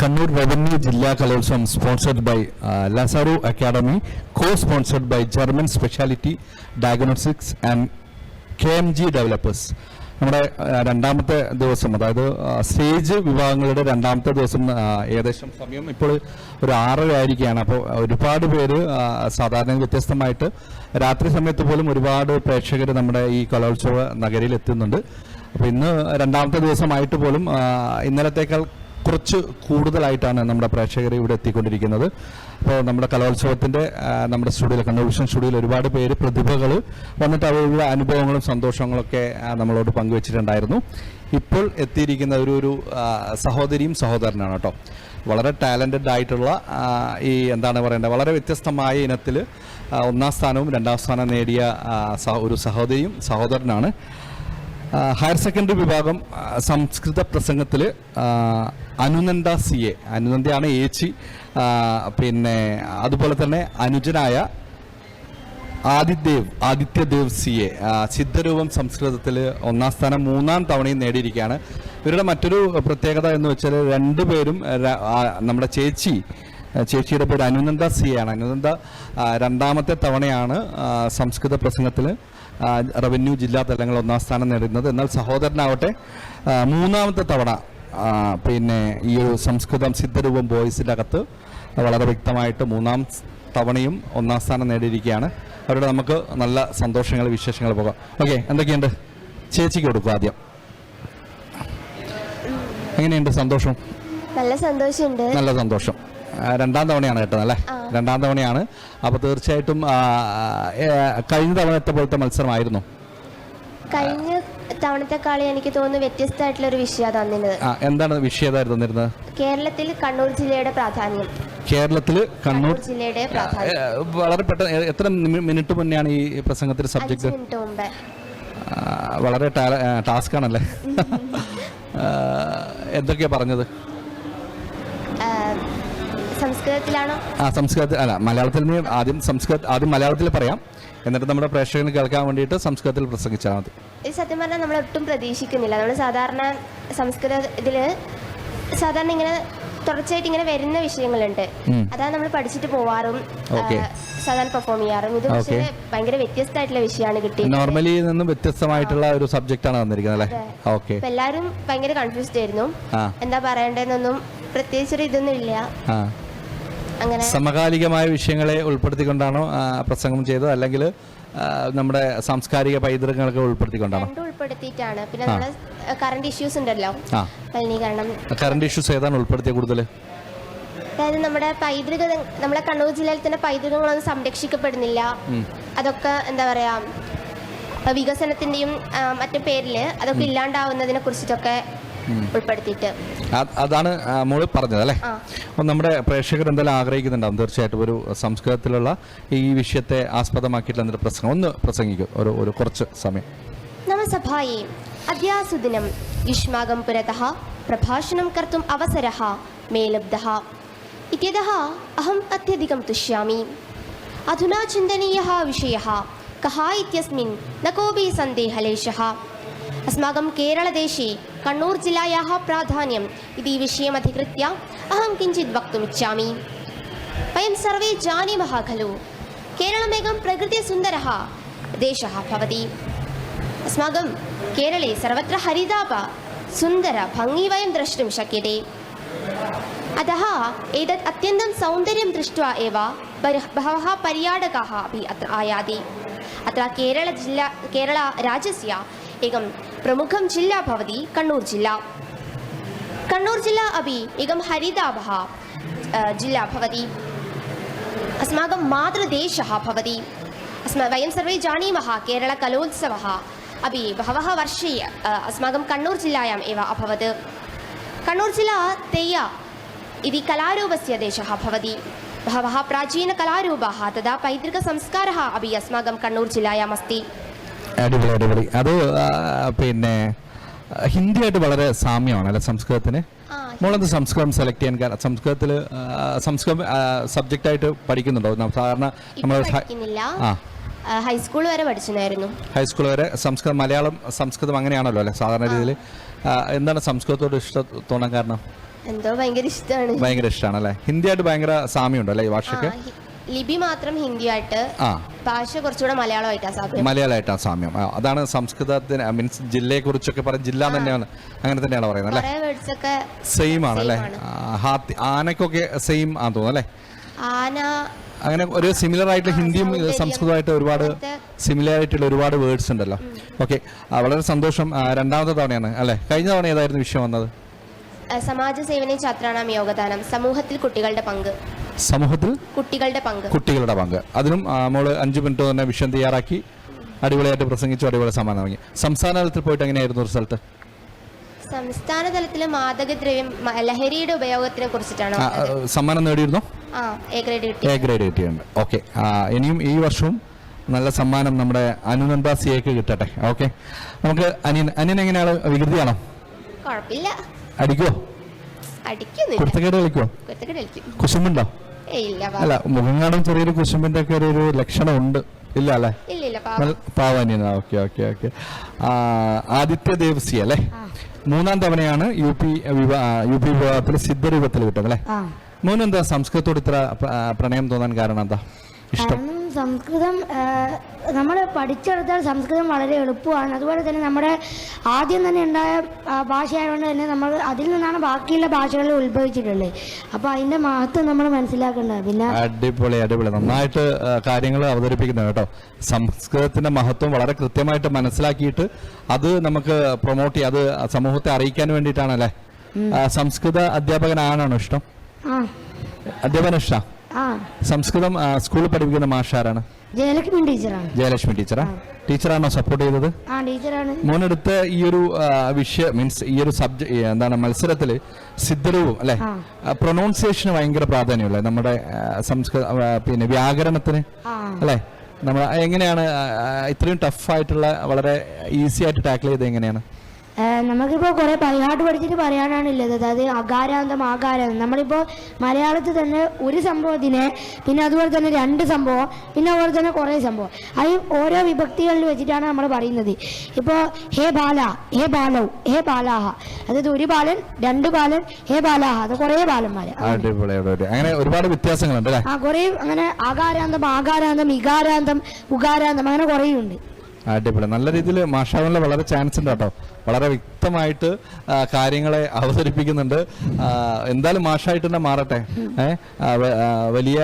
Kannur revenue ജില്ലാ കലോത്സവം sponsored by Lazaro academy co sponsored by German speciality diagnostics and K M G developers നമ്മുടെ രണ്ടാമത്തെ ദിവസം അതായത് സ്റ്റേജ് വിഭാഗങ്ങളുടെ രണ്ടാമത്തെ ദിവസം ഏകദേശം സമയം ഇപ്പോൾ ഒരു ആറര ആയിരിക്കുകയാണ്. അപ്പോൾ ഒരുപാട് പേര് സാധാരണ വ്യത്യസ്തമായിട്ട് രാത്രി സമയത്ത് പോലും ഒരുപാട് പ്രേക്ഷകർ നമ്മുടെ ഈ കലോത്സവ നഗരിയിൽ എത്തുന്നുണ്ട്. അപ്പോൾ ഇന്ന് രണ്ടാമത്തെ ദിവസമായിട്ട് പോലും ഇന്നലത്തേക്കാൾ കുറച്ച് കൂടുതലായിട്ടാണ് നമ്മുടെ പ്രേക്ഷകർ ഇവിടെ എത്തിക്കൊണ്ടിരിക്കുന്നത്. അപ്പോൾ നമ്മുടെ കലോത്സവത്തിന്റെ നമ്മുടെ സ്റ്റുഡിയോയിൽ കണ്ണൂർ വിഷൻ സ്റ്റുഡിയോയിൽ ഒരുപാട് പേര് പ്രതിഭകൾ വന്നിട്ട് അവരുടെ അനുഭവങ്ങളും സന്തോഷങ്ങളൊക്കെ നമ്മളോട് പങ്കുവച്ചിട്ടുണ്ടായിരുന്നു. ഇപ്പോൾ എത്തിയിരിക്കുന്ന ഒരു ഒരു സഹോദരിയും സഹോദരനാണ് കേട്ടോ. വളരെ ടാലന്റഡ് ആയിട്ടുള്ള ഈ എന്താണ് പറയേണ്ടത് വളരെ വ്യത്യസ്തമായ ഇനത്തിൽ ഒന്നാം സ്ഥാനവും രണ്ടാം സ്ഥാനം നേടിയ ഒരു സഹോദരിയും സഹോദരനാണ്. ഹയർ സെക്കൻഡറി വിഭാഗം സംസ്കൃത പ്രസംഗത്തിൽ അനുനന്ദ സി എ. അനുനന്ദയാണ് ഏച്ചി. പിന്നെ അതുപോലെ തന്നെ അനുജനായ ആദിദേവ് ആദിത്യദേവ് സി എ. സിദ്ധരൂപം സംസ്കൃതത്തിൽ ഒന്നാം സ്ഥാനം മൂന്നാം തവണയും നേടിയിരിക്കുകയാണ്. ഇവരുടെ മറ്റൊരു പ്രത്യേകത എന്ന് വെച്ചാൽ രണ്ടുപേരും പേരും നമ്മുടെ ചേച്ചി ചേച്ചിയുടെ പേര് അനുനന്ദ സി എ ആണ്. അനുനന്ദ രണ്ടാമത്തെ തവണയാണ് സംസ്കൃത പ്രസംഗത്തിൽ റവന്യൂ ജില്ലാ തലങ്ങൾ ഒന്നാം സ്ഥാനം നേടുന്നത്. എന്നാൽ സഹോദരനാവട്ടെ മൂന്നാമത്തെ തവണ പിന്നെ ഈ ഒരു സംസ്കൃതം സിദ്ധരൂപം ബോയ്സിന്റെ അകത്ത് വളരെ വ്യക്തമായിട്ട് മൂന്നാം തവണയും ഒന്നാം സ്ഥാനം നേടിയിരിക്കുകയാണ്. അവരുടെ നമുക്ക് നല്ല സന്തോഷങ്ങൾ വിശേഷങ്ങൾ പോകാം. ഓക്കെ എന്തൊക്കെയുണ്ട്? ചേച്ചിക്ക് കൊടുക്കും ആദ്യം. എങ്ങനെയുണ്ട് സന്തോഷം? നല്ല സന്തോഷമുണ്ട്. നല്ല സന്തോഷം. രണ്ടാം തവണയാണ് കേട്ടത് അല്ലേ. രണ്ടാം തവണയാണ്. അപ്പോൾ തീർച്ചയായിട്ടും കഴിഞ്ഞ തവണത്തെ പോലത്തെ മത്സരമായിരുന്നു. കഴിഞ്ഞ തവണത്തെ കളി എനിക്ക് തോന്നുന്നു വ്യത്യസ്തമായിട്ടുള്ള ഒരു വിഷയമാണ് തന്നിരുന്നത്. എന്താണ് വിഷയം തന്നിരുന്നത്? കേരളത്തിൽ കണ്ണൂർ ജില്ലയുടെ പ്രാധാന്യം. കേരളത്തിൽ കണ്ണൂർ ജില്ലയുടെ വളരെ പെട്ടെന്ന് എത്ര മിനിറ്റ് മുന്നെയാണ് ഈ പ്രസംഗത്തിന്റെ സബ്ജക്ട്? വളരെ ടാസ്ക് ആണല്ലേ എന്തൊക്കെയാ പറഞ്ഞത്? സംസ്കൃതത്തിലാണോ? ആ സംസ്കൃതത്തിൽ അല്ല മലയാളത്തിൽ നീ ആദ്യം സംസ്കൃത ആദ്യം മലയാളത്തിൽ പറയാം. എന്നിട്ട് നമ്മുടെ പ്രേക്ഷകന് കേൾക്കാൻ വേണ്ടിയിട്ട് സംസ്കൃതത്തിൽ പ്രസംഗിച്ചാൽ മതി. ഇത് സത്യം പറഞ്ഞാൽ നമ്മൾ ഒട്ടും പ്രതീക്ഷിക്കുന്നില്ല. നമ്മൾ സാധാരണ സംസ്കൃത ഇതിൽ സാധാരണ ഇങ്ങനെ തുടർച്ചയായിട്ട് ഇങ്ങനെ വരുന്ന വിഷയങ്ങളുണ്ട്. അതാണ് നമ്മൾ പഠിച്ചിട്ട് പോവാറും സാധാരണ പെർഫോം ചെയ്യാറും. ഇത് പക്ഷേ. ഭയങ്കര വ്യത്യസ്തമായിട്ടുള്ള വിഷയമാണ് കിട്ടിയത്. നോർമലി നിന്നും വ്യത്യസ്തമായിട്ടുള്ള ഒരു സബ്ജക്റ്റ് ആണ് തന്നിരിക്കുന്നത് അല്ലേ? ഓക്കേ. എല്ലാവരും ഭയങ്കര കൺഫ്യൂസ്ഡ് ആയിരുന്നു. എന്താ പറയണ്ടതെന്നൊന്നും പ്രത്യേകിച്ചൊരു ഇതൊന്നും ഇല്ല. അങ്ങനെ സമകാലികമായ വിഷയങ്ങളെ ഉൾപ്പെടുത്തിക്കൊണ്ടാണോ പ്രസംഗം ചെയ്തത്? അല്ലെങ്കിൽ നമ്മുടെ സാംസ്കാരിക പൈതൃകങ്ങളൊക്കെ ഉൾപ്പെടുത്തിക്കൊണ്ടാണോ? ഉൾപ്പെടുത്തിയിട്ടാണ്. പിന്നെ നമ്മുടെ കറണ്ട് ഇഷ്യൂസ് ഉണ്ടല്ലോ. മലിനീകരണം. കറണ്ട് ഇഷ്യൂസ് ഏതാണ് ഉൾപ്പെടുത്തിയ കൂടുതൽ അതായത് നമ്മുടെ പൈതൃക നമ്മുടെ കണ്ണൂർ ജില്ലയിൽ തന്നെ പൈതൃകങ്ങളൊന്നും സംരക്ഷിക്കപ്പെടുന്നില്ല. അതൊക്കെ എന്താ പറയാ വികസനത്തിന്റെയും മറ്റു പേരിൽ അതൊക്കെ ഇല്ലാണ്ടാവുന്നതിനെ കുറിച്ചിട്ടൊക്കെ ഉൾപ്പെടുത്തിയിട്ട് അതാണ് ആ, മോള് പറഞ്ഞത് അല്ലേ ആ. അപ്പം നമ്മുടെ പ്രേക്ഷകർ എന്തായാലും ആഗ്രഹിക്കുന്നുണ്ടാവും തീർച്ചയായിട്ടും ഒരു സംസ്കൃതത്തിലുള്ള ഈ വിഷയത്തെ ആസ്പദമാക്കിയിട്ടുള്ള എന്തൊരു പ്രസംഗം ഒന്ന് പ്രസംഗിക്കും ഒരു ഒരു കുറച്ച് സമയം നമ സഭായേ അദ്യാസുദിനം യുഷ്മാകം പുരതः പ്രഭാഷണം കർത്തും അവസരः मे लब्धः इत्यतः अहम् अत्यधिकं तुष्यामि अधुना चिन्तनीयः विषयः कः इत्यस्मिन् न कोऽपि सन्देहलेशः अस्माकं केरळदेशे कण्णूर् जिल्लायाः प्राधान्यम् इति विषयमधिकृत्य अहं किञ्चित् वक्तुमिच्छामि वयं सर्वे जानीमः खलु केरळमेकं प्रकृतिसुन्दरः देशः भवति अस्माकं केरळे सर्वत्र हरिताप सुन्दर भङ्गी वयं द्रष्टुं शक्यते अतः एतत् अत्यन्तं सौन्दर्यं दृष्ट्वा एव बर्- बहवः पर्यटकाः अपि अत्र आयाति अत्र केरळजिल्ला केरळराज्यस्य एकं प्रमुखं जिल्ला भवति कण्णूर् जिल्ला कण्णूर् जिल्ला अपि एकं हरितापः अ, जिल्ला भवति अस्माकं मातृदेशः भवति अस्मा वयं सर्वे जानीमः केरळकलोत्सवः अपि बहवः वर्षे अ, अस्माकं कण्णूर् जिल्लायाम् एव अभवत् कण्णूर् जिल्ला तेय इति कलारूपस्य देशः भवति बहवः प्राचीनकलारूपाः तथा पैतृकसंस्कारः अपि अस्माकं कण्णूर् जिल्लायाम् अस्ति അടിപൊളി അടിപൊളി. അത് പിന്നെ ഹിന്ദിയായിട്ട് വളരെ സാമ്യമാണ് അല്ലെ സംസ്കൃതത്തിന്? മോളെന്ത് സംസ്കൃതം സെലക്ട് ചെയ്യാൻ കാരണം സംസ്കൃതത്തിൽ സംസ്കൃതം സബ്ജക്റ്റ് ആയിട്ട് പഠിക്കുന്നുണ്ടോ? സാധാരണ നമ്മൾ ആ. ഹൈസ്കൂൾ വരെ പഠിച്ചിരുന്നു ഹൈസ്കൂൾ വരെ സംസ്കൃതം മലയാളം സംസ്കൃതം അങ്ങനെയാണല്ലോ അല്ലെ സാധാരണ രീതിയിൽ എന്താണ് സംസ്കൃതത്തോട് ഇഷ്ടം തോന്നാൻ കാരണം? എന്തോ ഭയങ്കര ഇഷ്ടമാണ് ഭയങ്കര ഇഷ്ടമാണ് അല്ലേ? ഹിന്ദിയായിട്ട് ഭയങ്കര സാമ്യമുണ്ട് അല്ലേ ഈ ഭാഷയ്ക്ക് ലിപി മാത്രം ഹിന്ദിയായിട്ട് ആ. ഭാഷ കുറച്ചുകൂടെ മലയാളമായിട്ടാണ് സാമ്യം. മലയാളമായിട്ടാണ് സാമ്യം. ആ, അതാണ് സംസ്കൃതത്തിന് മീൻസ് ജില്ലയെ കുറിച്ചൊക്കെ പറഞ്ഞ ജില്ല തന്നെയാണ്. അങ്ങനെ തന്നെയാണ് പറയുന്നത് അല്ലേ? കുറെ വേർഡ്സ് ഒക്കെ സെയിം ആണ് അല്ലേ? Same ആ, ഹാത്തി ആനക്കൊക്കെ സെയിം ആണെന്ന് തോന്നുന്നു അല്ലേ? ആന അങ്ങനെ ഒരു സിമിലർ ആയിട്ട് ഹിന്ദിയും സൗന്ദര്യം, സംസ്കൃതമായിട്ട് ഒരുപാട് അങ്ങനത്തെ- സിമിലർ ആയിട്ടുള്ള ഒരുപാട് വേർഡ്സ് ഉണ്ടല്ലോ. ഓക്കെ വളരെ സന്തോഷം. ആ, രണ്ടാമത്തെ തവണയാണ് അല്ലേ? കഴിഞ്ഞ തവണ ഏതായിരുന്നു വിഷയം വന്നത്? സമാജ സേവന ഛാത്രാണാം യോഗദാനം സമൂഹത്തിൽ കുട്ടികളുടെ പങ്ക്. സമൂഹത്തിൽ കുട്ടികളുടെ പങ്ക്. കുട്ടികളുടെ പങ്ക്. അതിനും മോൾ അഞ്ച് മിനിറ്റ് തന്നെ വിഷയം തയ്യാറാക്കി അടിപൊളിയായിട്ട് പ്രസംഗിച്ചു അടിപൊളി സമ്മാനം വാങ്ങി സംസ്ഥാന തലത്തിൽ പോയിട്ട് എങ്ങനെയായിരുന്നു റിസൾട്ട് സംസ്ഥാന തലത്തിലെ മാദകദ്രവ്യം ലഹരിയുടെ ഉപയോഗത്തിനെ കുറിച്ചിട്ടാണ് സമ്മാനം നേടിയിരുന്നോ? എ ഗ്രേഡ് കിട്ടി. എ ഗ്രേഡ് കിട്ടിയിട്ടുണ്ട്. ഓക്കെ ഇനിയും ഈ വർഷവും നല്ല സമ്മാനം നമ്മുടെ അനുനന്ദ സിയേക്ക് കിട്ടട്ടെ. ഓക്കെ നമുക്ക് അനിയൻ അനിയൻ എങ്ങനെയാണ്? വികൃതിയാണോ? കുഴപ്പമില്ല. അടിക്കുന്നില്ല കുരുത്തക്കേട് കളിക്കും. പാവം. അല്ല മുഖം കാണും ചെറിയൊരു കുശുമ്പിന്റെ ഒക്കെ ഒരു ലക്ഷണം ഉണ്ട്. ഇല്ല അല്ലേ? ഇല്ല ഇല്ല പാവം. നല്ല പാവാനിയന okay okay okay. Aditya Devasi അല്ലേ? മൂന്നാം തവണയാണ് യു പി യു പി വിഭാഗത്തിൽ സിദ്ധരൂപത്തിൽ കിട്ടും അല്ലേ? ആ. മൂന്നെന്താ സംസ്കൃതത്തോട് ഇത്ര പ്രണയം തോന്നാൻ കാരണം എന്താ? ഇഷ്ടം. സംസ്കൃതം നമ്മൾ പഠിച്ചെടുത്താൽ സംസ്കൃതം വളരെ എളുപ്പമാണ്. അതുപോലെ തന്നെ നമ്മുടെ ആദ്യം തന്നെ ഉണ്ടായ ഭാഷയായതുകൊണ്ട് തന്നെ നമ്മൾ അതിൽ നിന്നാണ് ബാക്കിയുള്ള ഭാഷകളിൽ ഉത്ഭവിച്ചിട്ടുള്ളത്. അപ്പോൾ അതിന്റെ മഹത്വം നമ്മൾ മനസ്സിലാക്കേണ്ടത് പിന്നെ അടിപൊളി അടിപൊളി. നന്നായിട്ട് കാര്യങ്ങൾ അവതരിപ്പിക്കുന്നത് കേട്ടോ. സംസ്കൃതത്തിന്റെ മഹത്വം വളരെ കൃത്യമായിട്ട് മനസ്സിലാക്കിയിട്ട് അത് നമുക്ക് പ്രൊമോട്ട് ചെയ്യാം. അത് സമൂഹത്തെ അറിയിക്കാൻ വേണ്ടിയിട്ടാണല്ലേ? സംസ്കൃത അധ്യാപകനാണോ ഇഷ്ടം? ആ. അധ്യാപന ഇഷ്ടം സംസ്കൃതം സ്കൂളിൽ പഠിപ്പിക്കുന്ന മാഷാരാണ്? ജയലക്ഷ്മി ടീച്ചറാണ്. ജയലക്ഷ്മി ടീച്ചറാ? ടീച്ചറാണോ സപ്പോർട്ട് ചെയ്തത്? മോനെടുത്ത് ഈ ഒരു വിഷയ മീൻസ് ഈ ഒരു സബ്ജക്ട് എന്താണ് മത്സരത്തിൽ സിദ്ധരവും അല്ലെ. പ്രൊനൗൺസിയേഷന് ഭയങ്കര പ്രാധാന്യമല്ലേ? നമ്മുടെ സംസ്കൃത പിന്നെ വ്യാകരണത്തിന് അല്ലെ? നമ്മൾ എങ്ങനെയാണ് ഇത്രയും ടഫായിട്ടുള്ള വളരെ ഈസി ആയിട്ട് ടാക്കിൾ ചെയ്ത് എങ്ങനെയാണ്? നമുക്കിപ്പോൾ കുറേ പരിഹാട്ട് പഠിച്ചിട്ട് പറയാനാണ് ഉള്ളത് അതായത് അകാരാന്തം ആകാരാന്തം നമ്മളിപ്പോൾ മലയാളത്തിൽ തന്നെ ഒരു സംഭവത്തിനെ പിന്നെ അതുപോലെ തന്നെ രണ്ട് സംഭവം പിന്നെ അതുപോലെ തന്നെ കുറേ സംഭവം. അത് ഓരോ വിഭക്തികളിൽ വെച്ചിട്ടാണ് നമ്മൾ പറയുന്നത്. ഇപ്പോൾ ഹേ ബാല ഹേ ബാലവ് ഹേ ബാലാഹ. അതായത് ഒരു ബാലൻ രണ്ട് ബാലൻ ഹേ ബാലാഹ. അത് കുറേ ബാലന്മാര്. അങ്ങനെ ഒരുപാട് വ്യത്യാസങ്ങളുണ്ട് ആ കുറേ അങ്ങനെ ആകാരാന്തം ആകാരാന്തം ഇകാരാന്തം ഉകാരാന്തം അങ്ങനെ കുറേ ഉണ്ട് അടിപൊളി. നല്ല രീതിയിൽ മാഷാവിനുള്ള വളരെ ചാൻസ് ഉണ്ട് കേട്ടോ. വളരെ വ്യക്തമായിട്ട് കാര്യങ്ങളെ അവതരിപ്പിക്കുന്നുണ്ട്. എന്തായാലും മാഷായിട്ട് തന്നെ മാറട്ടെ. വലിയ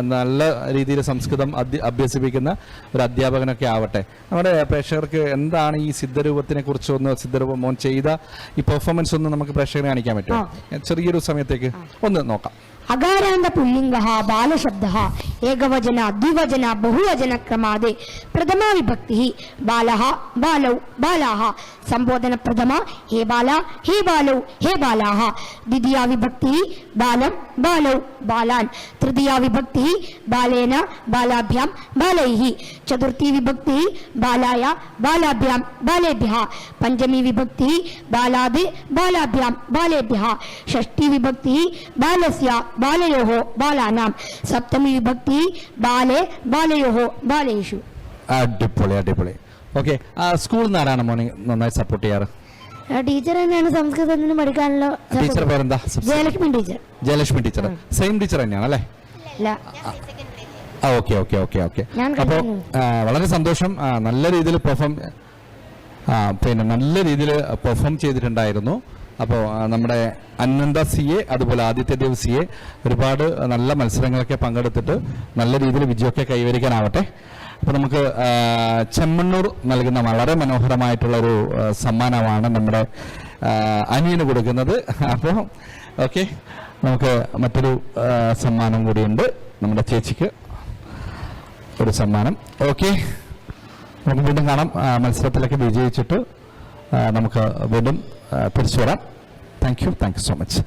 നല്ല രീതിയിൽ സംസ്കൃതം അഭ്യസിപ്പിക്കുന്ന ഒരു അധ്യാപകനൊക്കെ ആവട്ടെ. നമ്മുടെ പ്രേക്ഷകർക്ക് എന്താണ് ഈ സിദ്ധരൂപത്തിനെ കുറിച്ച് ഒന്ന് സിദ്ധരൂപം മോൻ ചെയ്ത ഈ പെർഫോമൻസ് ഒന്ന് നമുക്ക് പ്രേക്ഷകരെ കാണിക്കാൻ പറ്റുമോ? ചെറിയൊരു സമയത്തേക്ക് ഒന്ന് നോക്കാം. അകാരാന്ത പുല്ലിംഗ ബാലശബ്ദ ഏകവചന ദ്വിവചന ബഹുവചന ക്രമാദേ പ്രഥമാ വിഭക്തി ബാല ബാലൗ ബാലാഹ സംബോധന പ്രഥമ ഹേ ബാല ഹേ ബാലൗ ഹേ ബാലാഹ ദ്വിതീയ വിഭക്തി ബാലം ബാലൗ ബാലാൻ തൃതീയ വിഭക്തി ബാലേന ബാലാഭ്യാം ബാലൈः ചതുർത്ഥി വിഭക്തി ബാലായ ബാലാഭ്യാം ബാലേഭ്യः പഞ്ചമി വിഭക്തി ബാലാത് ബാലാഭ്യാം ബാലേഭ്യः ഷഷ്ടി വിഭക്തി ബാലസ്യ ബാലയോः ബാലാനാം സപ്തമി വിഭക്തി ബാലെ ബാലയോ ബാലേഷു അടിപൊളി അടിപൊളി. ഓക്കെ സ്കൂളിൽ നിന്ന് ആരാണ് മോനെ നന്നായി സപ്പോർട്ട് ചെയ്യാറ്? ടീച്ചർ തന്നെയാണ് സംസ്കൃതത്തിന് പഠിക്കാനുള്ള ടീച്ചർ പേരെന്താ? Jayalakshmi teacher. Jayalakshmi teacher. Same teacher തന്നെയാണ് അല്ലേ? ഇല്ല. ആ ഓക്കെ ഓക്കെ ഓക്കെ ഓക്കെ അപ്പോൾ വളരെ സന്തോഷം. നല്ല രീതിയിൽ പെർഫോം ആ പിന്നെ നല്ല രീതിയിൽ പെർഫോം ചെയ്തിട്ടുണ്ടായിരുന്നു. അപ്പോൾ നമ്മുടെ അന്നന്ത സി എ അതുപോലെ ആദിത്യ ദേവ് സി എ ഒരുപാട് നല്ല മത്സരങ്ങളൊക്കെ പങ്കെടുത്തിട്ട് നല്ല രീതിയിൽ വിജയമൊക്കെ കൈവരിക്കാനാവട്ടെ. അപ്പോൾ നമുക്ക് ചെമ്മണ്ണൂർ നൽകുന്ന വളരെ മനോഹരമായിട്ടുള്ളൊരു സമ്മാനമാണ് നമ്മുടെ അനിയന് കൊടുക്കുന്നത്. അപ്പോൾ ഓക്കെ. നമുക്ക് മറ്റൊരു സമ്മാനം കൂടിയുണ്ട്. നമ്മുടെ ചേച്ചിക്ക് ഒരു സമ്മാനം. ഓക്കെ. നമുക്ക് വീണ്ടും കാണാം. മത്സരത്തിലൊക്കെ വിജയിച്ചിട്ട് നമുക്ക് വീണ്ടും തിരിച്ചു വരാം. Thank you thank you so much